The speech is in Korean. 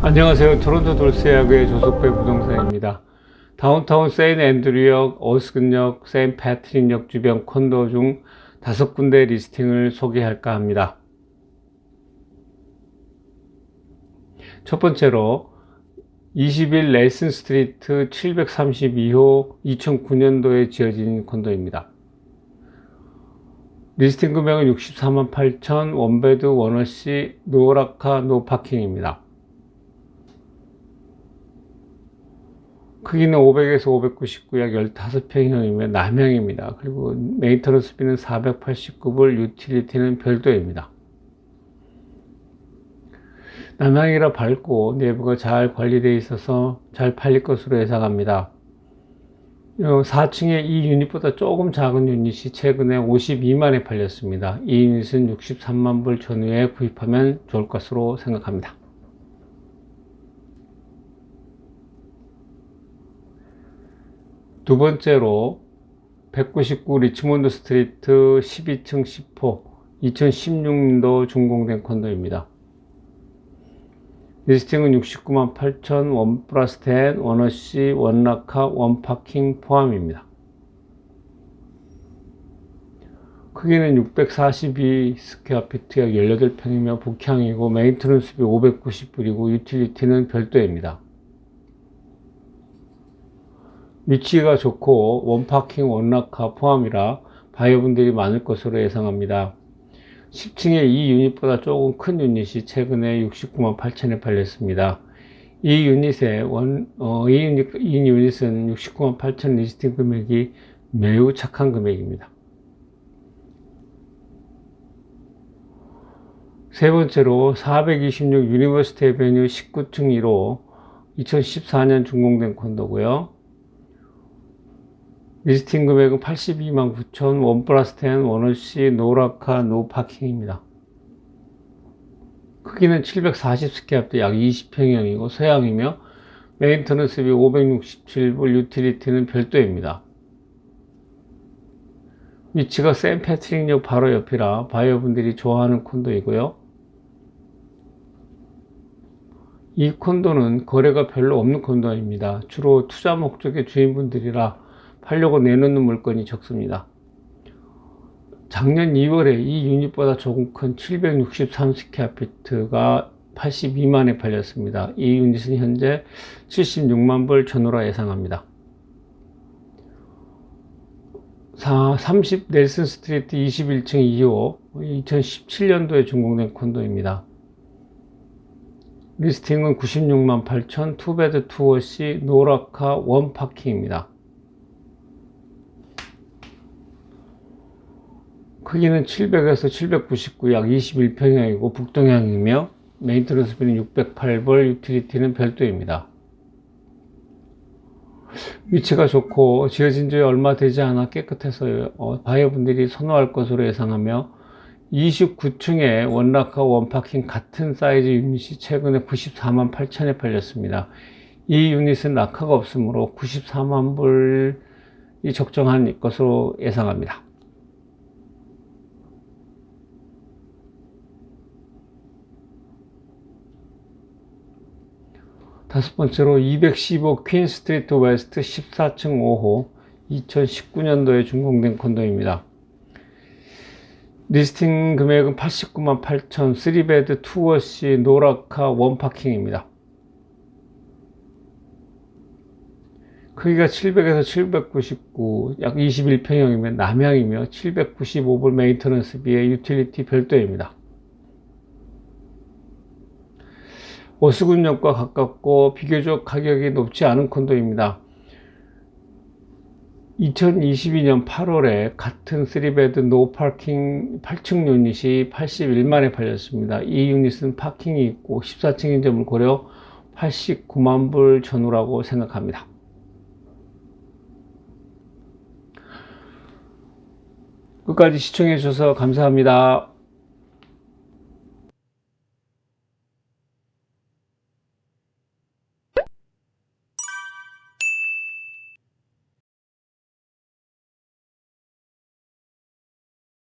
안녕하세요. 토론토 돌세아그의 조석배 부동산입니다. 다운타운 세인 앤드류역, 어스근역, 세인 패트릭역 주변 콘도 중 다섯 군데 리스팅을 소개할까 합니다. 첫 번째로 21 레이슨 스트리트 732호 2009년도에 지어진 콘도입니다. 리스팅 금액은 64만 8천, 원베드 원어시 노라카 노파킹입니다. 크기는 500에서 599 약 15평형이며 남향입니다. 그리고 메인터넌스비는 489불, 유틸리티는 별도입니다. 남향이라 밝고 내부가 잘 관리되어 있어서 잘 팔릴 것으로 예상합니다. 4층의 이 유닛보다 조금 작은 유닛이 최근에 52만에 팔렸습니다. 이 유닛은 63만 불 전후에 구입하면 좋을 것으로 생각합니다. 두 번째로 199 리치몬드 스트리트 12층 10호 2016년도 준공된 콘도입니다. 리스팅은 69만 8천 원 플러스 10 원어시 원라카 원파킹 포함입니다. 크기는 642 스퀘어피트 약 18평이며 북향이고 메인트런스비 590불이고 유틸리티는 별도입니다. 위치가 좋고 원파킹 원락카 포함이라 바이어분들이 많을 것으로 예상합니다. 10층의 이 유닛보다 조금 큰 유닛이 최근에 69만 8천에 팔렸습니다. 이 유닛의 원, 어, 이, 유닛, 이 유닛은 69만 8천 리스팅 금액이 매우 착한 금액입니다. 세 번째로 426 유니버시티 에베뉴 19층 1호 2014년 준공된 콘도고요. 리스팅 금액은 82만 9천 원 플러스 10 원어시 노라카 노 파킹입니다. 크기는 740 스퀘어트 약 20평형이고 서양이며 메인터넌스비 567불 유틸리티는 별도입니다. 위치가 샌패트릭역 바로 옆이라 바이어분들이 좋아하는 콘도이고요. 이 콘도는 거래가 별로 없는 콘도입니다. 주로 투자 목적의 주인분들이라 팔려고 내놓는 물건이 적습니다. 작년 2월에 이 유닛보다 조금 큰 763스퀘어피트가 82만에 팔렸습니다. 이 유닛은 현재 76만 불 전후라 예상합니다. 30 넬슨 스트리트 21층 2호 2017년도에 준공된 콘도입니다. 리스팅은 96만 8천 투베드 투어시 노라카 원파킹입니다. 크기는 700에서 799, 약 21평형이고 북동향이며 메인트런스비는 608불, 유틸리티는 별도입니다. 위치가 좋고 지어진 지 얼마 되지 않아 깨끗해서 어, 바이어분들이 선호할 것으로 예상하며 29층에 원락과 원파킹 같은 사이즈 유닛이 최근에 94만 8천에 팔렸습니다. 이 유닛은 낙하가 없으므로 94만 불이 적정한 것으로 예상합니다. 다섯 번째로 215 퀸 스트리트 웨스트 14층 5호 2019년도에 준공된 콘도입니다. 리스팅 금액은 89만 8천 3베드 2워시 노라카 원파킹입니다. 크기가 700에서 799, 약 21평형이면 남향이며 795불 메인터넌스비의 유틸리티 별도입니다. 오수군역과 가깝고 비교적 가격이 높지 않은 콘도입니다. 2022년 8월에 같은 3베드 노 파킹 8층 유닛이 81만에 팔렸습니다. 이 유닛은 파킹이 있고 14층인 점을 고려 89만 불 전후라고 생각합니다. 끝까지 시청해 주셔서 감사합니다.